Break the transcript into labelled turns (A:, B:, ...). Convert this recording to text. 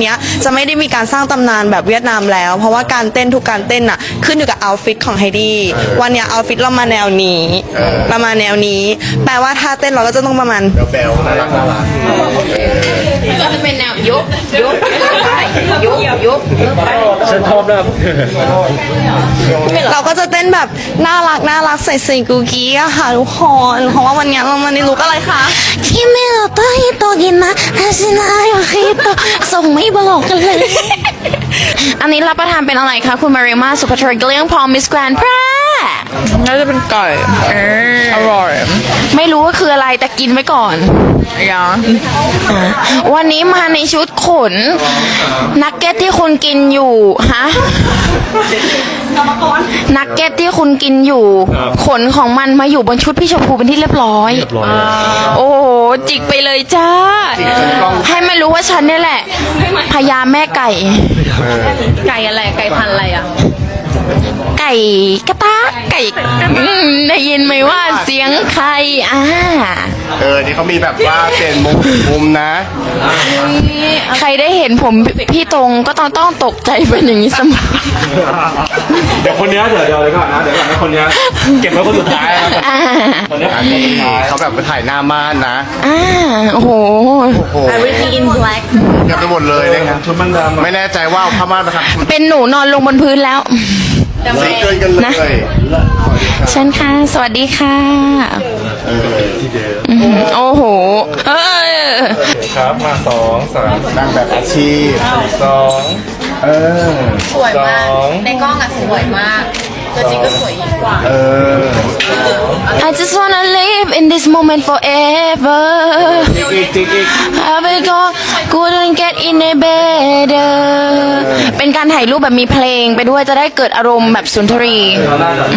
A: เนี้ยจะไม่ได้มีการสร้างตำนานแบบเวียดนามแล้ว เพราะว่าการเต้นทุกการเต้นน่ะขึ้นอยู่กับเอาฟิตของไฮดี้วันเนี้ยเอาฟิตเรามาแนวนี้เรามาแนวนี้ แปลว่าถ้าเต้นเราก็จะต้องประมาณ
B: แบลน่ารักน่ารัก
C: ก็จะเป็นแนวยุบยุบไปยุบยุบไป
D: ฉันชอบนะ
A: เราก็จะเต้นแบบน่ารักน่ารักใส่ใส่กุกกี้อะค่ะทุกคนเพราะว่าวันเนี้ยเรามาในลุกอะไรคะ
E: คิมิโนโตฮิโส่งไม่บอกกันเลย
C: อันนี้รับประทานเป็นอะไรคะคุณมาริมาสุภาชัยเกลี้ยงพร้อมมิสแกรนแพร่
A: น่าจะเป็นไก่อร่อย
C: ไม่รู้ว่าคืออะไรแต่กินไว้ก่อนยังวันนี้มาในชุดขน นักเก็ตที่คุณกินอยู่ ฮะ นักเก็ตที่คุณกินอยู่ขนของมันมาอยู่บนชุดพี่ชมพูเป็นที่เรียบร้อยโอ้โหจิกไปเลยจ้า ให้ไม่รู้ว่าฉันเนี่ยแหละพญาแม่ไก่ ไก่อะไร ไก่พันธุ์อะไรอะ ไก่กระตากไก่อืมได้ยินไหมว่าเสียงใครอ่า
B: เออ นี่เขามีแบบว่าเปลี่ยนมุมมุมนะ
C: ใครได้เห็นผมพี่ตรงก็ต้องต้องตกใจเป็นอย่างนี้เสมอ
D: เดี๋ยวคนเนี้ยเดี๋ยวเดี๋ยวเดี๋ยวก่อนนะเดี๋ยวก่อนนะคนเนี้ยเก็บไว้คนสุดท้ายนะ
C: อ่า
D: คนเนี้ยคนสุดท้าย
B: เขาแบบไปถ่ายหน้าม่านนะ
C: อ่าโอ้โห
B: โอ้โห
E: Everything in black
B: เกือบไปหมดเลยนะครับ
D: ชุดมันดำ
B: ไม่แน่ใจว่าเอาผ้าม่านมาทำ
C: เป็นหนูนอนลงบนพื้นแล้ว
B: สีเกินกันเลย
C: เชิญค่ะ สวัสดีค่ะ
B: เออ
C: อืมโอ้โห เออ
D: ครับมาสองสาม
B: นางแบบอาชีพ
D: สอง
B: เออ
C: สวยมาก
D: สอง
C: ในกล้องอะสวยมาก ตัวจริงก็สวยยิ่งกว่า
B: เออ
C: I just wanna live in this moment forever
D: อีกอีกอีก
C: I've been gone couldn't get in a better เป็นการถ่ายรูปแบบมีเพลงไปด้วยจะได้เกิดอารมณ์แบบสุนทรี
D: เราได้ก่อน